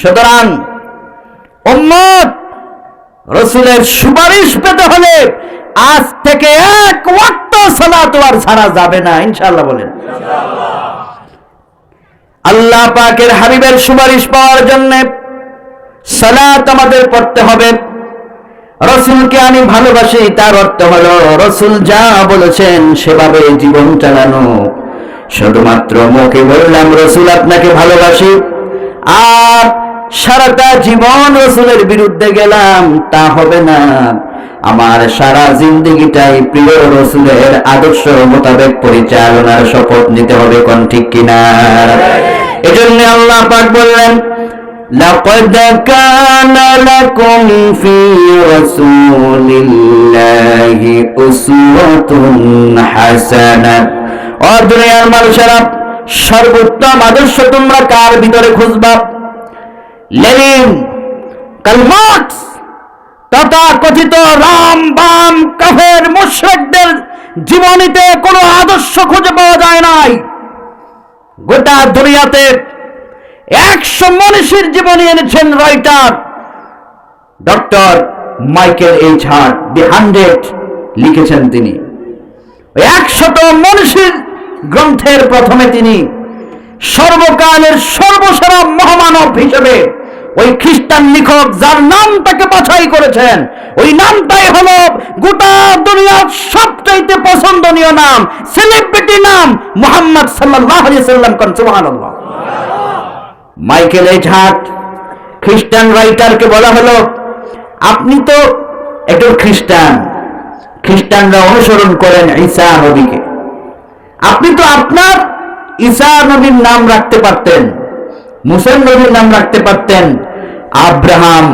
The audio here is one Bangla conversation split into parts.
সুতরাং রসুলের সুপারিশ পেতে হলে আজ থেকে এক ওয়াক্ত ছাড়া যাবে না, ইনশাআল্লাহ বলেন। আল্লাহ পাকের হাবিবের সুপারিশ পাওয়ার জন্য সালাত আমাদের পড়তে হবে। রসুলকে আমি ভালোবাসি, তার অর্থ হলো রসুল যা বলেছেন সেভাবে জীবন চালানো। শুধুমাত্র মুখে বললাম, রসুল আপনাকে ভালোবাসি, আর সারাটা জীবন রসুলের বিরুদ্ধে গেলাম তা হবে না আমার সারা জিন্দগিটাই প্রিয় রসুলের আদর্শ মোতাবেক পরিচালনার শপথ নিতে হবে কোন ঠিক কিনা এজন্য আল্লাহ পাক বললেন لقد كان لكم في رسول الله أسوة حسنة ও দুনিয়ার মানুষেরা সর্বোত্তম আদর্শ তোমরা কার ভিতরে খুঁজবা লেনিন, কালমার্কস তথা কথিত রাম বাম কাফের মুশরিকদের জীবনীতে কোনো আদর্শ খুঁজে পাওয়া যায় নাই। গোটা দুনিয়াতে একশো মনীষীর জীবনী এনেছেন writer doctor Michael H Hart, the hundred লিখেছেন তিনি। একশত মনীষীর গ্রন্থের প্রথমে তিনি সর্বকালের সর্বসেরা মহামানব হিসেবে ওই খ্রিস্টান লেখক যার নাম তাকে বাছাই করেছেন, ওই নামটাই হলো গোটা দুনিয়ার সবচাইতে পছন্দনীয় নাম সেলিব্রিটি নাম মোহাম্মদ আলাইহি সাল্লাম কোন, সুবহানাল্লাহ। মাইকেল এইচ হার্ট খ্রিস্টান রাইটারকে বলা হলো, আপনি তো একজন খ্রিস্টান, খ্রিস্টানরা অনুসরণ করেন ঈসা নবীকে। আপনি তো আপনার ঈসা নবীর নাম রাখতে পারতেন মুসেন নবীর নাম রাখতে পারতেন, আব্রাহাম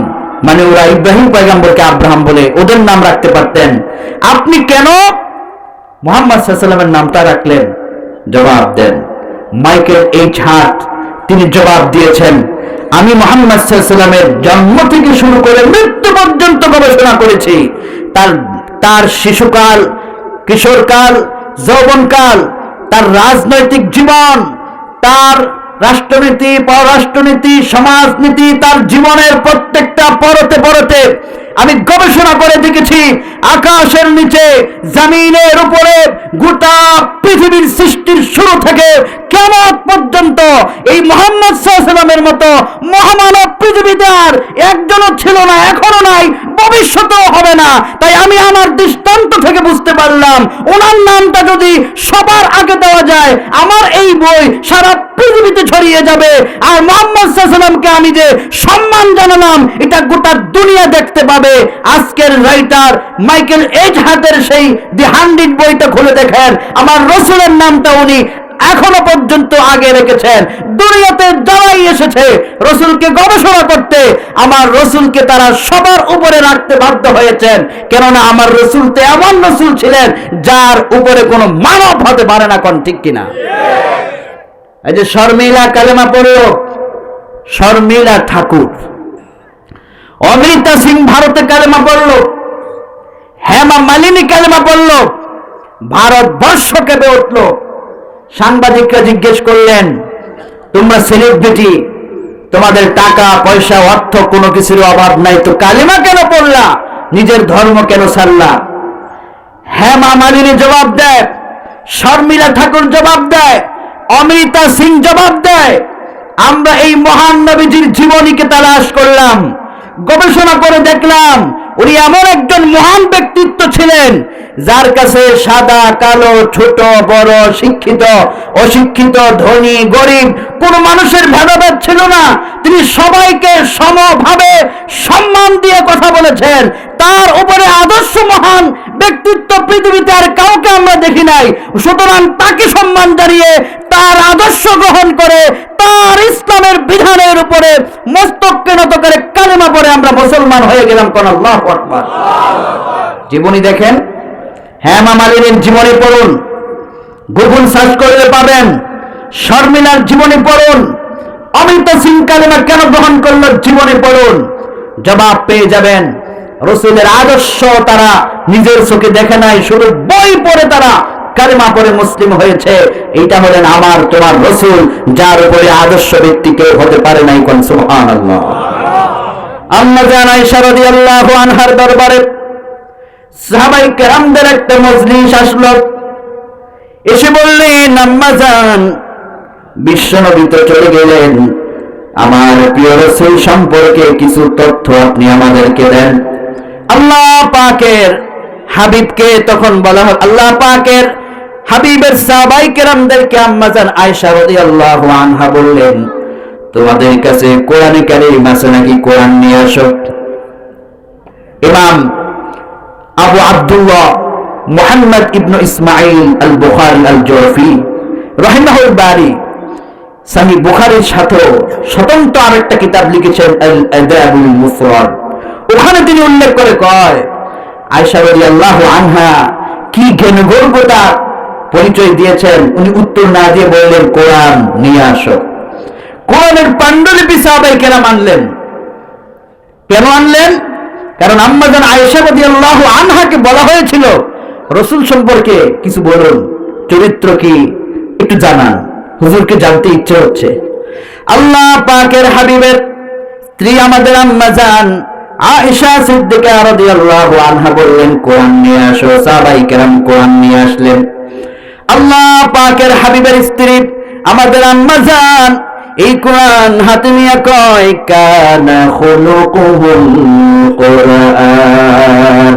মানে ওরা ইব্রাহিম পয়গাম্বরকে আব্রাহাম বলে ওদের নাম রাখতে পারতেন। আপনি কেন মোহাম্মদ সাল্লামের নামটা রাখলেন? জবাব দেন। মাইকেল এইচ হার্ট, তিনি জবাব দিয়েছেন, আমি মোহাম্মদ সাল্লামের জন্ম থেকে শুরু করে মৃত্যু পর্যন্ত গবেষণা করেছি। তার তার শিশুকাল, কিশোরকাল, যৌবনকাল তার রাজনৈতিক জীবন, তার রাষ্ট্রনীতি, পররাষ্ট্রনীতি, সমাজনীতি, তার জীবনের প্রত্যেকটা পরতে পরতে আমি গবেষণা করে দেখেছি, আকাশের নিচে, জামিনের উপরে গোটা পৃথিবীর সৃষ্টির শুরু থেকে কেমন পর্যন্ত এই মোহাম্মদ সাল্লামের মতো মহামানব পৃথিবীতে আর একজনও ছিল না, এখনও নাই, ভবিষ্যতেও হবে না। তাই আমি আমার দৃষ্টান্ত থেকে বুঝতে পারলাম, ওনার নামটা যদি সবার আগে দেওয়া যায়, আমার এই বই সারা পৃথিবীতে ছড়িয়ে যাবে। আর মোহাম্মদ সাল্লামকে আমি যে সম্মান জানালাম, এটা গোটা দুনিয়া দেখতে পাবে। আজকের রাইটার মাইকেল এজ হাতের সেই দি হান্ড্রেড বইটা খুলে দেখেন। আমার রসুলের নামটা উনি এখনও পর্যন্ত আগে রেখেছেন। দুনিয়াতে যারাই এসেছে, রসুলকে গবেষণা করতে, আমার রসুলকে তারা সবার উপরে রাখতে বাধ্য হয়েছেন। কেননা আমার রসুল তো এমন রসুল ছিলেন, যার উপরে কোনো মানব হতে পারে না, কোন ঠিক কিনা? এই যে শর্মিলা কালেমা পড়ল শর্মিলা ঠাকুর। অমৃতা সিং ভারতে কালেমা পড়ল, হেমা মালিনী কালেমা পড়ল ভারতবর্ষ কেঁপে উঠল সাংবাদিকরা জিজ্ঞেস করলেন, তোমরা সেলিব্রিটি তোমাদের টাকা, পয়সা, অর্থ কোনো কিছুর অভাব নাই, তো কালিমা কেন পড়লা? নিজের ধর্ম কেন সারলা হেমা মালিনী, জবাব দেয়। শর্মিলা ঠাকুর জবাব দেয়। অমৃতা সিং জবাব দেয়। আমরা এই মহান নবীজির জীবনীকে তালাশ করলাম, গবেষণা করে দেখলাম উনি এমন একজন মহান ব্যক্তিত্ব ছিলেন, যার কাছে সাদা, কালো, ছোট, বড়, শিক্ষিত, অশিক্ষিত, ধনী, গরিব, কোন মানুষের ভেদাভেদ ছিল না। তিনি সবাইকে সমভাবে সম্মান দিয়ে কথা বলেছেন। তার উপরে আদর্শ মহান ব্যক্তিত্ব পৃথিবীতে আর কাউকে আমরা দেখি নাই। সুতরাং তাকে সম্মান জানিয়ে তার আদর্শ গ্রহণ করে তার ইসলামের বিধানের উপরে মস্তককে নত করে কালেমা পরে আমরা মুসলমান হয়ে গেলাম কোন জীবনী দেখেন? হেমা মালিনীর জীবনী পড়ুন। গুগল সার্চ করলে পাবেন। শর্মিলার জীবনী পড়ুন। অমিত সিং কালেমা কেন গ্রহণ করল জীবনী পড়ুন। জবাব পেয়ে যাবেন। রসুলের আদর্শ তারা নিজের চোখে দেখে নাই, শুধু বই পড়ে তারা কালেমা পরে মুসলিম হয়েছে, এইটা হলেন আমার, তোমার রসুল, যার উপরে আদর্শ ব্যক্তি কেউ হতে পারে নাই কোন, সুবহানাল্লাহ। আম্মা জান আয়েশা রাদিয়াল্লাহু আনহার দরবারে একটা আসলো। এসে বললেন, আম্মা জান বিশ্বনবী চলে গেলেন। আমার প্রিয় রসুল সম্পর্কে কিছু তথ্য আপনি আমাদেরকে দেন। আল্লাহ পাকের হাবিবকে তখন বলা হয়, আল্লাহ পাকের হাবিবের সাহাবাই কেরামদেরকে আম্মা জান আয়েশা রাদিয়াল্লাহু আনহা বললেন, তোমাদের কাছে কোরআনে কারিম আছে নাকি কোরআন নিয়ে আসো? ইমাম আবু আব্দুল্লাহ মুহাম্মদ ইবনু ইসমাইল আল বুখারী আল জরফি রহিমাহুল বারি সাহি বুখারীর সাথে স্বতন্ত্র আরেকটা কিতাব লিখেছেন আল আদাবুল ওখানে তিনি উল্লেখ করে কয়, আয়েশা রাদিয়াল্লাহু আনহা, কি জ্ঞানগর্বতা পরিচয় দিয়েছেন, উনি উত্তর না দিয়ে বললেন, কোরআন নিয়ে আসো। কোরআনের পাণ্ডুলিপি সাহাবাই কেরাম আনলেন। কেন আনলেন? কারণ আম্মাজান আয়েশা রাদিয়াল্লাহু আনহাকে বলা হয়েছিল, রসুল সম্পর্কে কিছু বলুন, চরিত্র কি? একটু জানান, হুজুরকে জানতে ইচ্ছে হচ্ছে। আল্লাহ পাকের হাবিবের স্ত্রী আমাদের আম্মাজান আয়েশা সিদ্দিকা রাদিয়াল্লাহু আনহা বললেন, কোরআন নিয়ে আসো। সাহাবাই কেরাম কোরআন নিয়ে আসলেন। আল্লাহ পাকের হাবিবের স্ত্রী, আমাদের আম্মা জান, এই কোরআন হাতে নিয়ে কয়, কানা হলো কোরআন।